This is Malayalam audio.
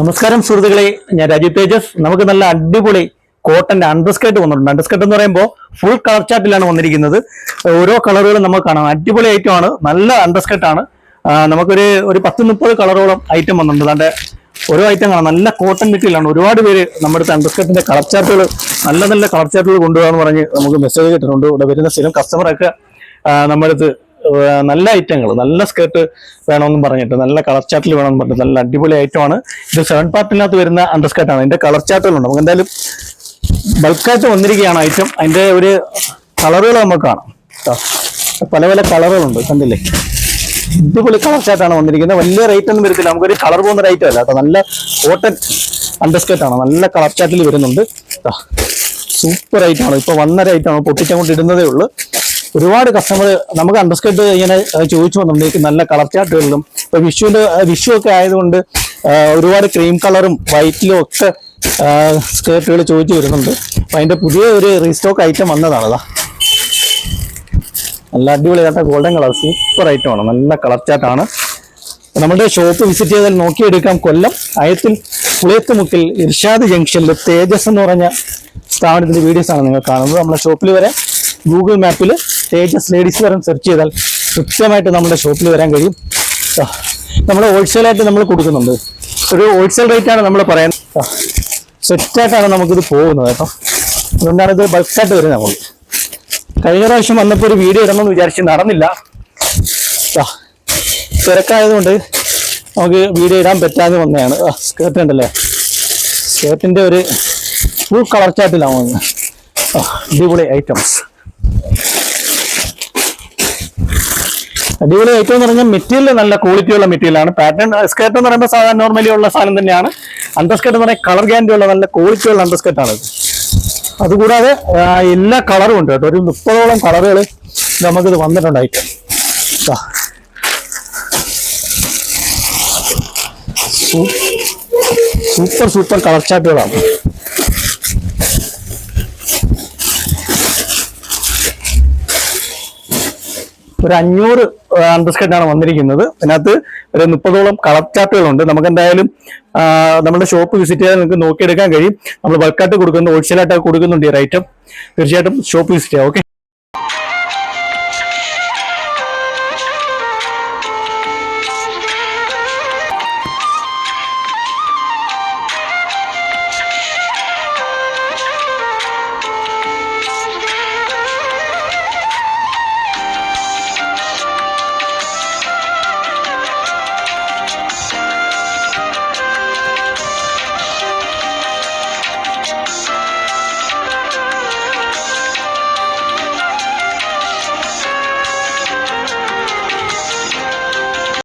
നമസ്കാരം സുഹൃത്തുക്കളെ. ഞാൻ രാജീവ് തേജസ്. നമുക്ക് നല്ല അടിപൊളി കോട്ടന്റെ അണ്ടർസ്കേർട്ട് വന്നിട്ടുണ്ട്. അണ്ടർസ്കേർട്ട് എന്ന് പറയുമ്പോൾ ഫുൾ കളർ ചാർട്ടിലാണ് വന്നിരിക്കുന്നത്. ഓരോ കളറുകളും നമുക്ക് കാണാം. അടിപൊളി ഐറ്റം ആണ്. നല്ല അണ്ടർസ്കേർട്ട് ആണ്. നമുക്കൊരു ഒരു പത്ത് മുപ്പത് കളറോളം ഐറ്റം വന്നിട്ടുണ്ട്. അതാണ്ട് ഓരോ ഐറ്റം കാണാം. നല്ല കോട്ടൺ മെറ്റീരിയലാണ് ഒരുപാട് പേര് നമ്മുടെ അണ്ടർസ്കേർട്ടിന്റെ കളർ ചാർട്ടുകൾ നല്ല നല്ല കളർ ചാർട്ടുകൾ കൊണ്ടുപോകാന്ന് പറഞ്ഞ് നമുക്ക് മെസ്സേജ് കിട്ടുന്നുണ്ട് ഇവിടെ വരുന്ന സ്ഥിരം കസ്റ്റമറൊക്കെ നമ്മുടെ അടുത്ത് നല്ല ഐറ്റങ്ങൾ. നല്ല സ്കേർട്ട് വേണമെന്ന് പറഞ്ഞിട്ട് നല്ല കളർ ചാർട്ടിൽ വേണമെന്ന് പറഞ്ഞിട്ട് നല്ല അടിപൊളി ഐറ്റമാണ്. ഇത് സെവൻ പാർട്ടിനകത്ത് വരുന്ന അണ്ടർസ്കേർട്ട് ആണ്. അതിന്റെ കളർ ചാർട്ടുകളുണ്ട്. നമുക്ക് എന്തായാലും ബൾക്കായിട്ട് വന്നിരിക്കുകയാണ് ഐറ്റം അതിന്റെ ഒരു കളറുകൾ നമുക്ക് കാണാം. പല പല കളറുകളുണ്ട്. കണ്ടില്ലേ? അടിപൊളി കളർ ചാർട്ടാണ് വന്നിരിക്കുന്നത്. വലിയ റേറ്റ് ഒന്നും വരത്തില്ല. നമുക്കൊരു കളർ പോകുന്ന റേറ്റ് അല്ല കേട്ടോ നല്ല കോട്ടൺ അണ്ടർസ്കേർട്ട് ആണ്. നല്ല കളർ ചാർട്ടിൽ വരുന്നുണ്ട്. സൂപ്പർ ആണ്. ഇപ്പൊ വന്ന റേറ്റാണ് പൊട്ടിച്ചങ്ങോട്ട് ഇടുന്നതേ ഉള്ളൂ. ഒരുപാട് കസ്റ്റമർ നമുക്ക് അണ്ടർസ്കേർട്ട് ഇങ്ങനെ ചോദിച്ചു വന്നിട്ടുണ്ട്. നല്ല കളർ ചാർട്ടുകളിലും ഇപ്പൊ വിഷുവിന്റെ വിഷു ഒക്കെ ആയതുകൊണ്ട് ഒരുപാട് ക്രീം കളറും വൈറ്റിലും ഒക്കെ സ്കേർട്ടുകൾ ചോദിച്ചു വരുന്നുണ്ട്. അപ്പൊ അതിന്റെ പുതിയ ഒരു റീസ്റ്റോക്ക് ഐറ്റം വന്നതാണ് അതാ. നല്ല അടിപൊളിയായിട്ട് ഗോൾഡൻ കളർ സൂപ്പർ ഐറ്റം ആണ്. നല്ല കളർ ചാർട്ടാണ് നമ്മുടെ ഷോപ്പ് വിസിറ്റ് ചെയ്താൽ നോക്കിയെടുക്കാം. കൊല്ലം അയത്തിൽ പുളിയത്തുമുക്കിൽ ഇർഷാദ് ജംഗ്ഷനിൽ തേജസ് എന്ന് പറഞ്ഞ സ്ഥാപനത്തിന്റെ വീഡിയോസ് ആണ് നിങ്ങൾ കാണുന്നത്. നമ്മുടെ ഷോപ്പിൽ വരെ ഗൂഗിൾ മാപ്പിൽ തേജസ് ലേഡീസ് വരെ സെർച്ച് ചെയ്താൽ കൃത്യമായിട്ട് നമ്മുടെ ഷോപ്പിൽ വരാൻ കഴിയും. നമ്മൾ ഹോൾസെയിലായിട്ട് നമ്മൾ കൊടുക്കുന്നുണ്ട്. ഒരു ഹോൾസെയിൽ റേറ്റ് ആണ് നമ്മൾ പറയുന്നത്. സെറ്റായിട്ടാണ് നമുക്കിത് പോകുന്നത് കേട്ടോ. അതുകൊണ്ടാണ് ഇത് ബൾക്കായിട്ട് വരുന്നത് നമുക്ക് കഴിഞ്ഞ പ്രാവശ്യം വന്നപ്പോൾ ഒരു വീഡിയോ ഇടണമെന്ന് വിചാരിച്ച് നടന്നില്ല. തിരക്കായതുകൊണ്ട് നമുക്ക് വീഡിയോ ഇടാൻ പറ്റാതെ വന്നതാണ്. സ്കേർട്ട് ഉണ്ടല്ലേ? സ്കേർട്ടിന്റെ ഒരു ഫുൾ കളർ ആ, അടിപൊളി ഐറ്റംസ് അടിപൊളി ഐറ്റം എന്ന് പറഞ്ഞാൽ മെറ്റീരിയൽ നല്ല ക്വാളിറ്റി ഉള്ള മെറ്റീരിയൽ ആണ്. പാറ്റേൺ സ്കേർട്ട് എന്ന് പറയുമ്പോൾ സാധാരണ നോർമലി ഉള്ള സാധനം തന്നെയാണ്. അണ്ടർസ്കേർട്ട് എന്ന് പറഞ്ഞാൽ കളർ ഗ്യാരണ്ടി ഉള്ള നല്ല ക്വാളിറ്റി ഉള്ള അണ്ടർസ്കേർട്ട് ആണ് ഇത് അതുകൂടാതെ എല്ലാ കളറും ഉണ്ട് കേട്ടോ. ഒരു മുപ്പതോളം കളറുകൾ നമുക്കിത് വന്നിട്ടുണ്ട് ഐറ്റം സൂപ്പർ സൂപ്പർ കളർ ചാർട്ടുകളാണ് ഒരു അഞ്ഞൂറ് അണ്ടർസ്കേർട്ടാണ് വന്നിരിക്കുന്നത്. അതിനകത്ത് ഒരു മുപ്പതോളം കളർ ചാർട്ടുകളുണ്ട്. നമുക്ക് എന്തായാലും നമ്മുടെ ഷോപ്പ് വിസിറ്റ് ചെയ്താൽ നിങ്ങൾക്ക് നോക്കിയെടുക്കാൻ കഴിയും. നമ്മൾ ബൾക്കായിട്ട് കൊടുക്കുന്നു ഹോൾസെയിലായിട്ട് കൊടുക്കുന്നുണ്ട് ഈ ഒരു ഐറ്റം തീർച്ചയായിട്ടും ഷോപ്പ് വിസിറ്റ് ചെയ്യാം. ഓക്കെ